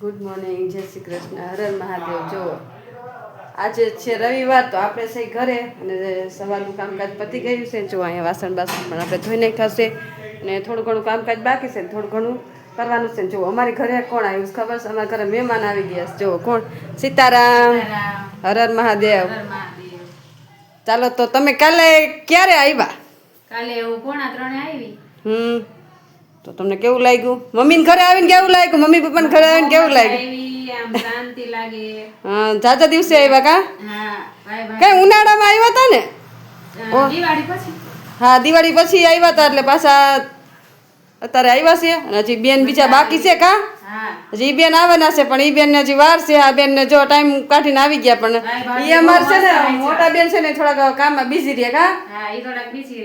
Good morning જય શ્રી કૃષ્ણ. હર હર મહાદેવ. જો આજે છે રવિવાર તો આપણે સહી ઘરે અને સવારનું કામકાજ પતી ગયું છે. જો અહીંયા વાસણ બાસણ પણ આપણે ધોઈ નાખ્યા છે અને થોડું ઘણું કામકાજ બાકી છે ને થોડું ઘણું કરવાનું છે જો અમારી ઘરે કોણ આવ્યું છે ખબર? છે અમારા ઘરે મહેમાન આવી ગયા છે. જો કોણ? સીતારામ. હર હર મહાદેવ. ચાલો તો તમે કાલે ક્યારે આવ્યા? કાલે હું પોણા ત્રણે આવી. હમ. તો તમને કેવું લાગ્યું? મમ્મીને ઘરે આવીને કેવું લાગ્યું? મમ્મી પપ્પાને ઘરે આવીને કેવું લાગ્યું? હા જાજા દિવસે આવ્યા કા? કઈ ઉનાળામાં આવ્યા હતા ને? હા દિવાળી પછી. આવ્યા હતા એટલે પાછા અત્યારે આવ્યા છે. અને હજી બેન બીજા બાકી છે કા? હજી બેન આવવાના છે પણ એ બેન ને હજી વાર છે આ બેન ને જો ટાઈમ કાઢીને આવી ગયા પણ એ અમાર છે ને મોટા બેન છે ને થોડાક કામમાં બિઝી રહ્યા કા?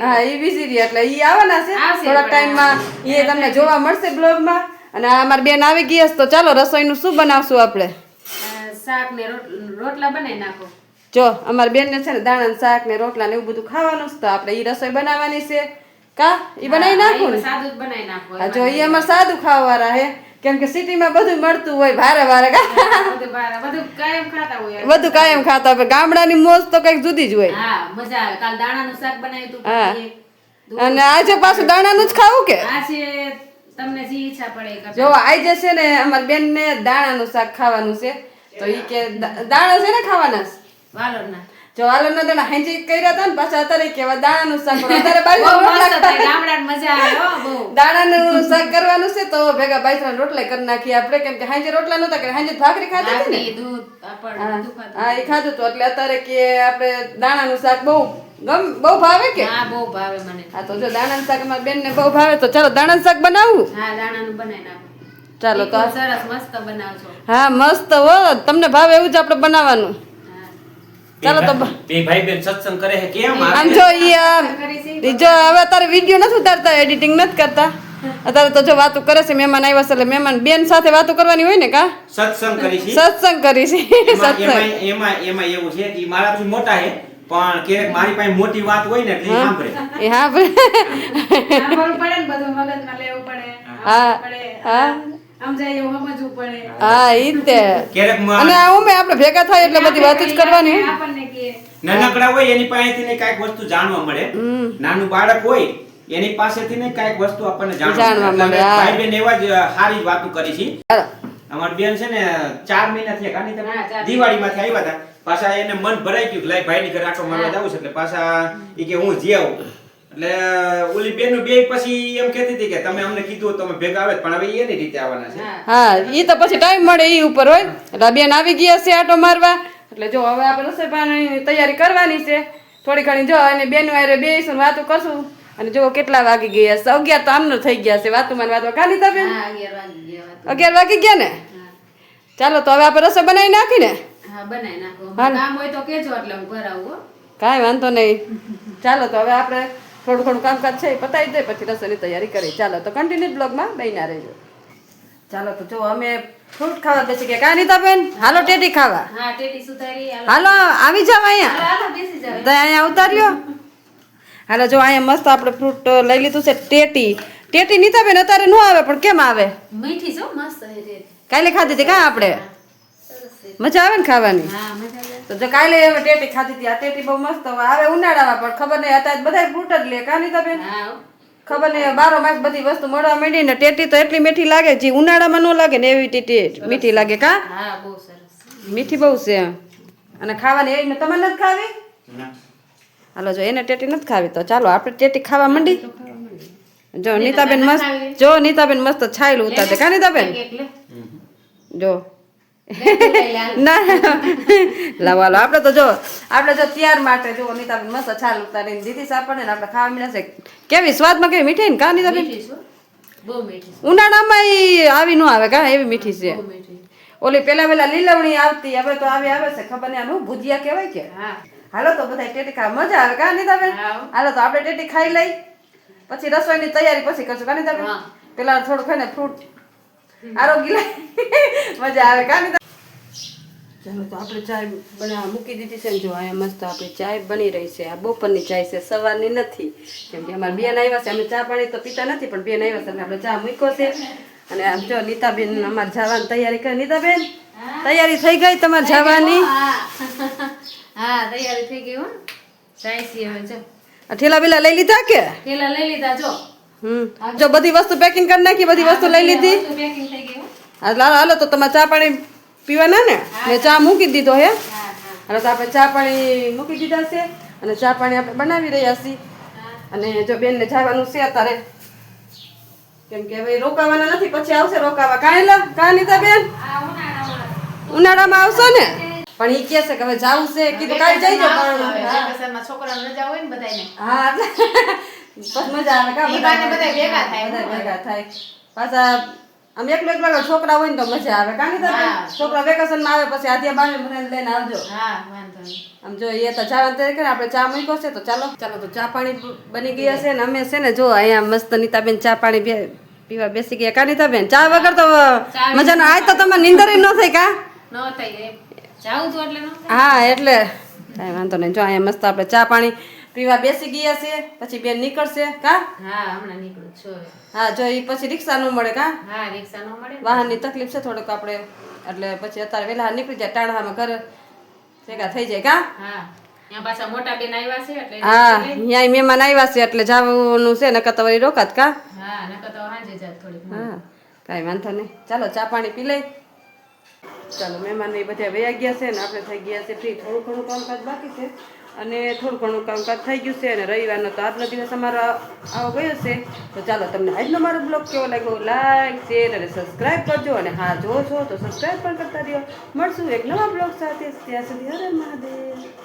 હા એ બિઝી રહ્યા એટલે ઈ આવવાના છે. થોડાક ટાઈમમાં એ તમને જોવા મળશે બ્લોગમાં અને અમારી બેન આવી ગઈ હશે તો ચાલો રસોઈનું શું બનાવશું આપણે? શાક ને રોટલા બનાવી નાખો. જો અમારી બેનને છે ને દાણા શાક ને રોટલા ને એવું બધું ખાવાનું છે તો આપણે એ રસોઈ બનાવવાની છે. કા? એ બનાવી નાખું ને? સાદું જ બનાવી નાખો જો એ અમારે સાદું ખાવાવાળા હે. કેમ કે સિટીમાં બધું મળતું હોય ભારે ભારે. બધું કાયમ ખાતા હોય બધું કાયમ ખાતા હોય ગામડાની મોજ તો કંઈક જુદી જ હોય. હા મજા આવે. કાલ દાણાનું શાક બનાવ્યું હા. અને આજે પાછું દાણાનું જ ખાવું કે? આ છે તમને જે ઈચ્છા પડે જો આજે છે ને અમારી બેનને દાણાનું શાક ખાવાનું છે. તો ઈ કે દાણા છે ને ખાવાના? છે. જો આલુ દાણા હાંજી કર્યા હતા ને પાછા અત્યારે કેવા દાણાનું શાક અત્યારે બહુ બાજુ મસ્ત થાય ગામડાની મજા આવે દાણાનું શાક કરવાનું છે તો ભેગા બાજરાના રોટલા કરી નાખીએ આપણે. કેમ કે હાંજે રોટલા નતા કરે હાંજે ભાખરી ખાધી હતી ને? હા એ ખાધું હતું. એટલે અત્યારે કે આપણે દાણાનું શાક બહુ ગમ બહુ ભાવે કે? હા બહુ ભાવે મને. હા તો જો દાણાનું શાક અમારી બેનને બહુ ભાવે તો ચાલો દાણાનું શાક બનાવું. હા દાણાનું બનાવી નાખો. ચાલો તો સરસ મસ્ત બનાવજો. હા મસ્ત હો તમને ભાવે એવું જ આપણે બનાવવાનું. ચાલો તો બે ભાઈ બેન સત્સંગ કરે છે કેમ આમ? જો ઈ જો હવે અત્યારે વિડિયો નથી ઉતારતા એડિટિંગ નથી કરતા. અત્યારે તો જો વાતો કરે છે મહેમાન આવ્યા છે એટલે મહેમાન બેન સાથે વાતો કરવાની હોય ને કા? સત્સંગ કરી છે? સત્સંગ કરી છે સત્સંગ. એમાં એમાં એમાં એવું છે કે મારાથી મોટા છે પણ ક્યારેક મારી પાસે મોટી વાત હોય ને એટલે સાંભળે. એ હા સાંભળવું પડે ને બધું મગજમાં લેવું પડે. હા. હા. હા ઈ તે. અને આ ઉમે આપણે ભેગા થાય એટલે બધી વાતો જ કરવાની. નાનકડા હોય એની પાસેથી ને કાંઈક વસ્તુ જાણવા મળે. નાનું બાળક હોય એની પાસેથી ને કાંઈક વસ્તુ આપણને જાણવા જાણવા મળે મળે, એટલે હા. ભાઈ બેન એવા જ સારી વાતો કરી છે. અમારી બેન છે ને ચાર મહિના થયા કાની તમે દિવાળીમાંથી આવ્યા હતા. પાછા એને મન ભરાઈ ગયું કે લાય ભાઈની ઘરે આટો મારવા જાવું છે એટલે પાછા એ કે હું જીવ આવું. એટલે ઓલી બેન બે પછી એમ કહેતી હતી કે તમે અમને કીધું હોત તો અમે ભેગા આવે પણ હવે એની રીતે આવવાના છે. હા. એ તો પછી ટાઈમ મળે એ ઉપર હોય. એટલે આ બેન આવી ગયા છે આટો મારવા. એટલે જો હવે આપણે રસોઈ પાણીની તૈયારી કરવાની છે. થોડી ઘણી જો અને બેન વારે બેસીને વાતો કરશું. અને જો કેટલા વાગી ગયા છે. અગિયાર તો આમનો થઈ ગયા છે. વાતો માં વાતો ખાલી તમે? અગિયાર વાગી ગયા વાત. અગિયાર વાગી ગયા ને? ચાલો તો હવે આપણે રસોઈ બનાવી નાખીને હા બનાવી નાખો. કામ હોય તો કેજો એટલે હું ભરાવું હો. કાંઈ વાંધો નહીં. ચાલો તો હવે આપણે થોડું ઘણું કામકાજ છે એ પતાવી દે પછી રસોઈની તૈયારી કરી. ચાલો તો કન્ટિન્યુ બ્લોગમાં બન્યા રહેજો. ચાલો તો જો અમે ફ્રૂટ ખાવા બેસી ગયા. કાં નીતા બેન? હાલો ટેટી ખાવા. હા ટેટી સુધારી હાલો. આવી જાવ અહીંયા. તો અહીંયા ઉતાર્યો. હાલો જો અહીંયા મસ્ત આપણે ફ્રૂટ લઈ લીધું છે ટેટી. ટેટી નીતા બેન અત્યારે ન આવે પણ કેમ આવે? મીઠી છો મસ્ત કાલે ખાધી હતી કાં આપણે. મજા આવે ને ખાવાની? હા મજા આવે. તો જો કાલે હવે ટેટી ખાધી હતી. આ ટેટી બહુ મસ્ત હવે આવે ઉનાળામાં પણ ખબર નહીં અત્યારે બધા ફ્રૂટ જ લે. કાની નીતા બેન? ખબર નહીં બારો માસ બધી વસ્તુ મળવા માંડી ને ટેટી તો એટલી મીઠી લાગે જે ઉનાળામાં ન લાગે ને એવી ટેટી મીઠી લાગે કા? હા બહુ સરસ. મીઠી બહુ છે અને ખાવાની એવી તમે નથી ખાવી. હાલો જો એને ટેટી નથી ખાવી તો ચાલો આપણે ટેટી ખાવા માંડી. જો નીતાબેન મસ્ત જો નીતાબેન મસ્ત છાયલું ઉતારતે કા નીતાબેન જો. ના લાવો હાલો આપણે તો જો આપણે જો ત્યાર માટે જો નીતાબેન મસ્ત છાલ ઉતારીને દીધી સાપડને આપણે ખાવા છે. કેવી સ્વાદમાં કેવી મીઠી ને કા નીતાબેન મીઠી મીઠી છે. ઉનાળામાં ઈ આવી ન આવે કા એવી મીઠી છે? ઓલી પેલા પેલા લીલવણી આવતી હવે તો આવી આવે છે ખબર નહીં આનું ભુજિયા કહેવાય કે? હાલો તો બધા ટેટી ખાવા મજા આવે કા નીતાબેન. હાલો તો આપણે ટેટી ખાઈ લઈ પછી રસોઈની તૈયારી પછી કરશું કા નીતાબેન હા. પેલા થોડું ખાઈને ફ્રૂટ આરોગ્ય મજા આવે કા ચાલો તો આપણે ચાય બનાવવા મૂકી દીધી છે ને જો અહીંયા મસ્ત આપણી ચાય બની રહી છે. આ બપોરની ચાય છે સવારની નથી. કેમ કે અમારા બેન આવ્યા છે અમે ચા પાણી તો પીતા નથી પણ બેન આવ્યા છે એટલે આપણે ચા મૂક્યો છે. અને આમ જો નીતાબેન અમારે જવાની તૈયારી કરી. નીતાબેન તૈયારી થઈ ગઈ તમારે જવાની? હા. તૈયારી થઈ ગઈ હો. જાય છીએ હવે જો. આ ઠેલા બેલા લઈ લીધા કે? લઈ લીધા જો. જો બધી વસ્તુ પેકિંગ કરી નાખી બધી વસ્તુ લઈ લીધી. હાલો હાલો તો તમે ચા પાણી પીવાના ને? મેં ચા મૂકી દીધો હે. હાલો તો આપણે ચા પાણી મૂકી દીધા છે અને ચા પાણી આપણે બનાવી રહ્યા છીએ. અને જો બેનને જવાનું છે અત્યારે કેમ કે હવે રોકાવાના નથી પછી આવશે રોકાવા. કાંઈ લા કાં નીતા બેન? ઉનાળામાં. આવશો ને? પણ એ કહે છે કે હવે જવું છે. કીધું કાંઈ જઈ. વેકેશનમાં છોકરાઓને રજા હોય ને બધાને હા બસ મજા આવે કા બધા ભેગા થાય. બધા ભેગા થાય. પાછા આમ એકલો એકલો છોકરા હોય ને તો મજા આવે. કારણ કે. છોકરા વેકેશનમાં આવે પછી આધ્યા બાને મને લઈને આવજો. આમ જો એ તો ચા તૈયાર કરે આપણે ચા મૂક્યો છે તો ચાલો. ચાલો તો ચા પાણી બની ગયા છે ને અમે છે ને જો અહીંયા મસ્ત નીતાબેન ચા પાણી પીવા બેસી ગયા. કા નીતાબેન? ચા વગર તો મજા મજાનો આજ તો તમે નિંદર ન થઈ કા? ન ન હા એટલે. કાંઈ વાંધો નહીં. જો અહીંયા મસ્ત આપણે ચા પાણી પીવા બેસી ગયા છે પછી બેન નીકળશે કા? હા હમણાં નીકળું છું હા જો એ પછી રિક્ષા ન મળે કા? હા રિક્ષા ન મળે. વાહનની તકલીફ છે થોડુંક આપણે એટલે પછી અત્યારે વેલા નીકળી જાય ટાણામાં ઘર ભેગા થઈ જાય કા? હા ત્યાં પાછા મોટા બેન આવ્યા છે એટલે હા અહીંયા મહેમાન આવ્યા છે એટલે જવાનું છે નકર તો વળી રોકાત કા? હા નકર તો હાંજે જાત થોડીક હા કાંઈ વાંધો નહીં. ચાલો ચા પાણી પી લઈ. ચાલો મહેમાન એ બધા વયા ગયા છે ને આપણે થઈ ગયા છે ફ્રી. થોડું ઘણું કામકાજ બાકી છે. અને થોડું ઘણું કામકાજ થઈ ગયું છે અને રવિવારનો તો આજનો દિવસ અમારો આવો ગયો છે. તો ચાલો તમને આજનો મારો બ્લોગ કેવો લાગ્યો? લાઈક શેર અને સબસ્ક્રાઈબ કરજો. અને હા, જો છો તો સબસ્ક્રાઈબ પણ કરતા રહ્યો. મળશું એક નવા બ્લોગ સાથે. ત્યાં સુધી હરે મહાદેવ.